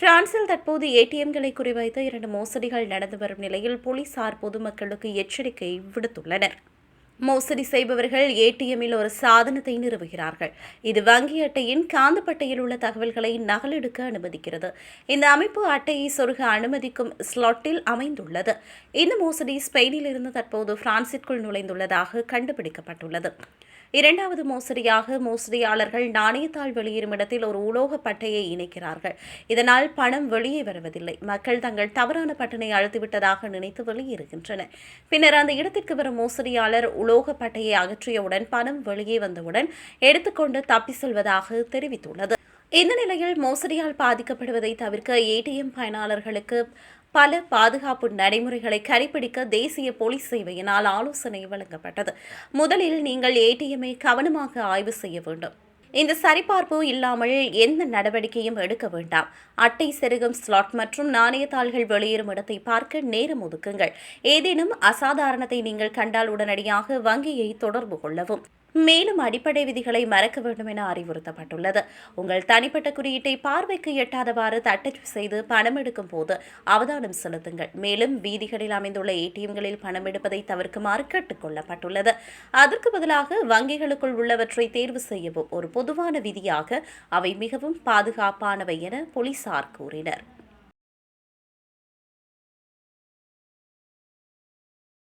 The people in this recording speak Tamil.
பிரான்சில் தற்போது ஏடிஎம்களை குறிவைத்து இரண்டு மோசடிகள் நடந்து வரும் நிலையில் போலீசார் பொதுமக்களுக்கு எச்சரிக்கை விடுத்துள்ளனர். மோசடி செய்பவர்கள் ஏடிஎம்மில் ஒரு சாதனத்தை நிறுவுகிறார்கள். இது வங்கி அட்டையின் காந்தப்பட்டையில் உள்ள தகவல்களை நகலெடுக்க அனுமதிக்கிறது. இந்த அமைப்பு அட்டையை சொருக அனுமதிக்கும் ஸ்லாட்டில் அமைந்துள்ளது. இந்த மோசடி ஸ்பெயினில் இருந்து தற்போது பிரான்சிற்குள் நுழைந்துள்ளதாக கண்டுபிடிக்கப்பட்டுள்ளது. இரண்டாவது மோசடியாக மோசடியாளர்கள் நாணயத்தாள் வெளியேறும் இடத்தில் ஒரு உலோக பட்டையை இணைக்கிறார்கள். இதனால் பணம் வெளியே வருவதில்லை. மக்கள் தங்கள் தவறான பட்டனை அழுத்திவிட்டதாக நினைத்து வெளியேறுகின்றனர். பின்னர் அந்த இடத்திற்கு வரும் மோசடியாளர் உலோக பட்டையை அகற்றியவுடன் பணம் வெளியே வந்தவுடன் எடுத்துக்கொண்டு தப்பி செல்வதாக தெரிவித்துள்ளது. இந்த நிலையில் மோசடியால் பாதிக்கப்படுவதை தவிர்க்க ஏடிஎம் பயனாளர்களுக்கு பல பாதுகாப்பு நடைமுறைகளை கடைபிடிக்க தேசிய போலீஸ் சேவையினால் ஆலோசனை வழங்கப்பட்டது. முதலில் நீங்கள் ஏடிஎம்மை கவனமாக ஆய்வு செய்ய வேண்டும். இந்த சரிபார்ப்பு இல்லாமல் எந்த நடவடிக்கையும் எடுக்க வேண்டாம். அட்டை செருகும் ஸ்லாட் மற்றும் நாணயத்தாள்கள் வெளியேறும் இடத்தை பார்க்க நேரம் ஒதுக்குங்கள். ஏதேனும் அசாதாரணத்தை நீங்கள் கண்டால் உடனடியாக வங்கியை தொடர்பு கொள்ளவும். மேலும் அடிப்படை விதிகளை மறக்க வேண்டும் என அறிவுறுத்தப்பட்டுள்ளது. உங்கள் தனிப்பட்ட குறியீட்டை பார்வைக்கு எட்டாதவாறு தட்டச்சு செய்து பணம் எடுக்கும் போது அவதானம் செலுத்துங்கள். மேலும் வீதிகளில் அமைந்துள்ள ஏடிஎம்களில் பணம் எடுப்பதை தவிர்க்குமாறு கேட்டுக்கொள்ளப்பட்டுள்ளது அதற்கு பதிலாக வங்கிகளுக்குள் உள்ளவற்றை தேர்வு செய்யவும் ஒரு பொதுவான விதியாக அவை மிகவும் பாதுகாப்பானவை என போலீசார் கூறினர்.